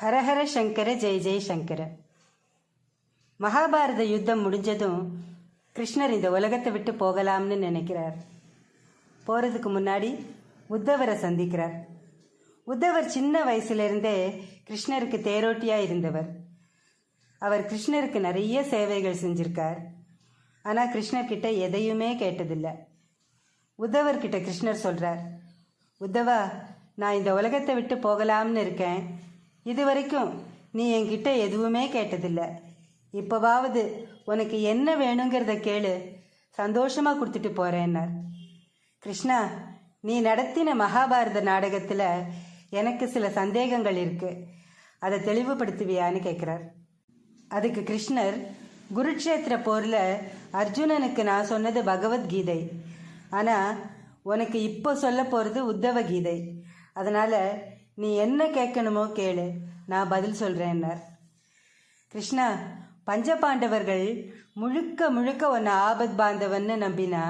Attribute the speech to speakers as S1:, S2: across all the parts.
S1: ஹரஹர சங்கர ஜெய் ஜெய் சங்கர. மகாபாரத யுத்தம் முடிஞ்சதும் கிருஷ்ணர் இந்த உலகத்தை விட்டு போகலாம்னு நினைக்கிறார். போகிறதுக்கு முன்னாடி உத்தவரை சந்திக்கிறார். உத்தவர் சின்ன வயசுலேருந்தே கிருஷ்ணருக்கு தேரோட்டியாக இருந்தவர். அவர் கிருஷ்ணருக்கு நிறைய சேவைகள் செஞ்சிருக்கார். ஆனால் கிருஷ்ணர்கிட்ட எதையுமே கேட்டதில்லை. உத்தவர்கிட்ட கிருஷ்ணர் சொல்கிறார் உத்தவா நான் இந்த உலகத்தை விட்டு போகலாம்னு இருக்கேன். இது வரைக்கும் நீ என்கிட்ட எதுவுமே கேட்டதில்லை. இப்போவாவது உனக்கு என்ன வேணுங்கிறத கேளு. சந்தோஷமாக கொடுத்துட்டு போகிறேன்னார் கிருஷ்ணா நீ நடத்தின மகாபாரத நாடகத்தில் எனக்கு சில சந்தேகங்கள் இருக்கு. அதை தெளிவுபடுத்துவியான்னு கேட்குறார் அதுக்கு கிருஷ்ணர் குருட்சேத்திர போரில் அர்ஜுனனுக்கு நான் சொன்னது பகவத்கீதை. ஆனால் உனக்கு இப்போ சொல்ல போகிறது உத்தவ கீதை அதனால் நீ என்ன கேட்கணுமோ கேளு. நான் பதில் சொல்கிறேன்னார் கிருஷ்ணா பஞ்சபாண்டவர்கள் முழுக்க முழுக்க உன்னை ஆபத் பாந்தவன்னு நம்பினா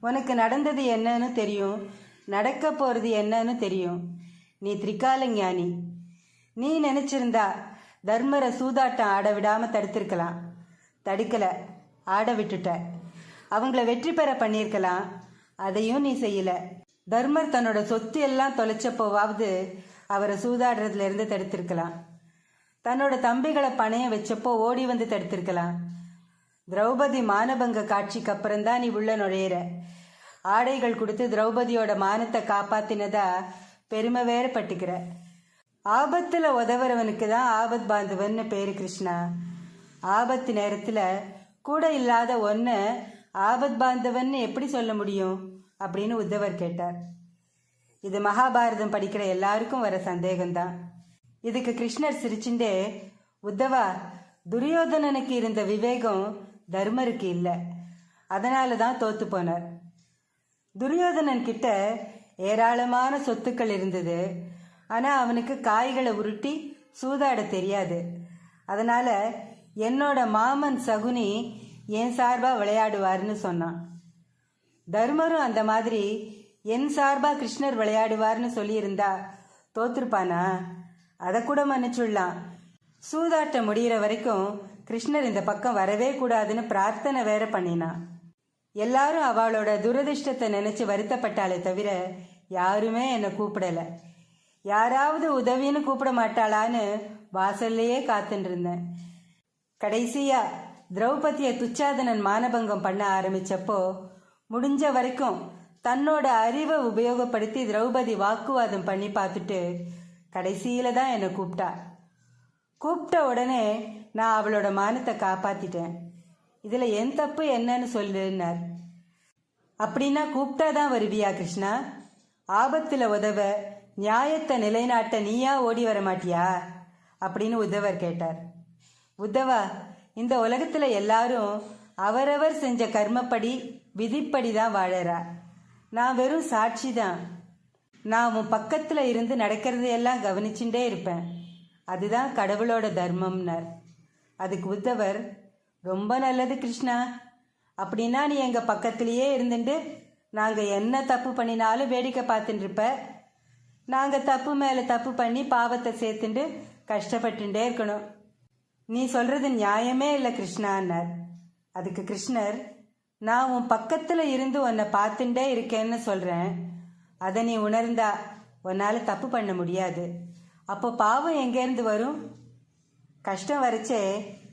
S1: உனக்கு நடந்தது என்னன்னு தெரியும் நடக்க போகிறது என்னன்னு தெரியும். நீ திரிகால ஞானி நீ நினச்சிருந்தா தர்மரை சூதாட்டம் ஆட விடாமல் தடுத்திருக்கலாம். தடுக்கலை ஆட விட்டுட்ட. அவங்கள வெற்றி பெற பண்ணியிருக்கலாம். அதையும் நீ செய்யல. தர்மர் தன்னோட சொத்து எல்லாம் தொலைச்சப்போவாவது அவரை சூதாடுறதுல இருந்து தடுத்திருக்கலாம். தன்னோட தம்பிகளை பணைய வச்சப்போ ஓடி வந்து தடுத்திருக்கலாம். திரௌபதி மானபங்க காட்சிக்கு அப்புறம்தான் நீ உள்ள நுழையிற. ஆடைகள் கொடுத்து திரௌபதியோட மானத்தை காப்பாத்தினதா பெருமை வேற பட்டுக்கிற. ஆபத்துல உதவுறவனுக்கு தான் ஆபத் பாந்தவன்னு பேரு கிருஷ்ணா. ஆபத்து நேரத்துல கூட இல்லாத ஒன்று ஆபத் பாந்தவன்னு எப்படி சொல்ல முடியும்? அப்படின்னு உத்தவர் கேட்டார். இது மகாபாரதம் படிக்கிற எல்லாருக்கும் வர சந்தேகம்தான். இதுக்கு கிருஷ்ணர் சிரிச்சுண்டே உத்தவா துரியோதனனுக்கு இருந்த விவேகம் தர்மருக்கு இல்லை. அதனால தான் தோத்து போனார். துரியோதனன் கிட்ட ஏராளமான சொத்துக்கள் இருந்தது. ஆனால் அவனுக்கு காய்களை உருட்டி சூதாட தெரியாது. அதனால என்னோட மாமன் சகுனி என் சார்பா விளையாடுவார்னு சொன்னான். தர்மரும் அந்த மாதிரி என் சார்பா கிருஷ்ணர் விளையாடுவார்னு சொல்லியிருந்தா தோத்துருப்பானா? அதை கூட மன்னிச்சுடலாம். சூதாட்டம் முடிகிற வரைக்கும் கிருஷ்ணர் இந்த பக்கம் வரவே கூடாதுன்னு பிரார்த்தனை வேற பண்ணினான் எல்லாரும் அவளோட துரதிர்ஷ்டத்தை நினைச்சு வருத்தப்பட்டாளே தவிர யாருமே என்னை கூப்பிடல. யாராவது உதவின்னு கூப்பிட மாட்டாளான்னு வாசல்லையே காத்துட்டு இருந்தேன் கடைசியா திரௌபதியை துச்சாதனன் மானபங்கம் பண்ண ஆரம்பிச்சப்போ முடிஞ்ச வரைக்கும் தன்னோட அறிவை உபயோகப்படுத்தி திரௌபதி வாக்குவாதம் பண்ணி பார்த்துட்டு கடைசியில தான் என்னை கூப்பிட்டா. கூப்பிட்ட உடனே நான் அவளோட மானத்தை காப்பாத்திட்டேன். இதுல என் தப்பு என்னன்னு சொல்லுன்னார். அப்படின்னா கூப்பிட்டா தான் வருவியா கிருஷ்ணா? ஆபத்தில் உதவ நியாயத்தை நிலைநாட்ட நீயா ஓடி வர மாட்டியா? அப்படின்னு உத்தவர் கேட்டார். உத்தவா இந்த உலகத்துல எல்லாரும் அவரவர் செஞ்ச கர்மப்படி விதிப்படி தான் வாழறா. நான் வெறும் சாட்சி தான் நான் உன் பக்கத்தில் இருந்து நடக்கிறதையெல்லாம் கவனிச்சுட்டே இருப்பேன். அதுதான் கடவுளோட தர்மம்னார். அதுக்கு உத்தவர் ரொம்ப நல்லது கிருஷ்ணா. அப்படின்னா நீ எங்கள் பக்கத்திலேயே இருந்துட்டு நாங்கள் என்ன தப்பு பண்ணினாலும் வேடிக்கை பார்த்துட்டு இருப்ப. நாங்கள் தப்பு மேலே தப்பு பண்ணி பாவத்தை சேர்த்துட்டு கஷ்டப்பட்டுட்டே இருக்கணும். நீ சொல்கிறது நியாயமே இல்லை கிருஷ்ணான்னார். அதுக்கு கிருஷ்ணர் நான் உன் பக்கத்தில் இருந்து உன்னை பார்த்துட்டே இருக்கேன்னு சொல்கிறேன் அதை நீ உணர்ந்தா உன்னால் தப்பு பண்ண முடியாது. அப்போ பாவம் எங்கேருந்து வரும்? கஷ்டம் வரைச்சே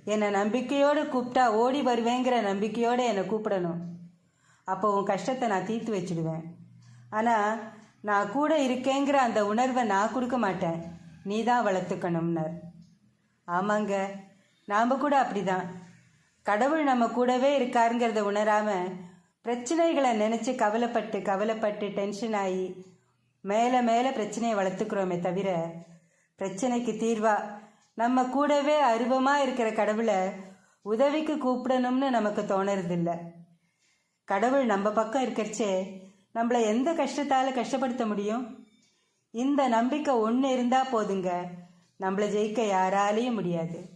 S1: என்னை நம்பிக்கையோடு கூப்பிட்டா ஓடி வருவேங்கிற நம்பிக்கையோடு என்னை கூப்பிடணும். அப்போ உன் கஷ்டத்தை நான் தீர்த்து வச்சிடுவேன். ஆனால் நான் கூட இருக்கேங்கிற அந்த உணர்வை நான் கொடுக்க மாட்டேன். நீ தான் வளர்த்துக்கணும்னார். ஆமாங்க. நாம் கூட அப்படிதான். கடவுள் நம்ம கூடவே இருக்காருங்கிறத உணராம பிரச்சனைகளை நினச்சி கவலைப்பட்டு கவலைப்பட்டு டென்ஷன் ஆகி மேலே மேலே பிரச்சனையை வளர்த்துக்கிறோமே தவிர பிரச்சனைக்கு தீர்வா நம்ம கூடவே அருவமாக இருக்கிற கடவுளை உதவிக்கு கூப்பிடணும்னு நமக்கு தோணுறதில்ல. கடவுள் நம்ம பக்கம் இருக்கிறச்சே நம்மளை எந்த கஷ்டத்தால் கஷ்டப்படுத்த முடியும்? இந்த நம்பிக்கை ஒன்று இருந்தால் போதுங்க. நம்மளை ஜெயிக்க யாராலையும் முடியாது.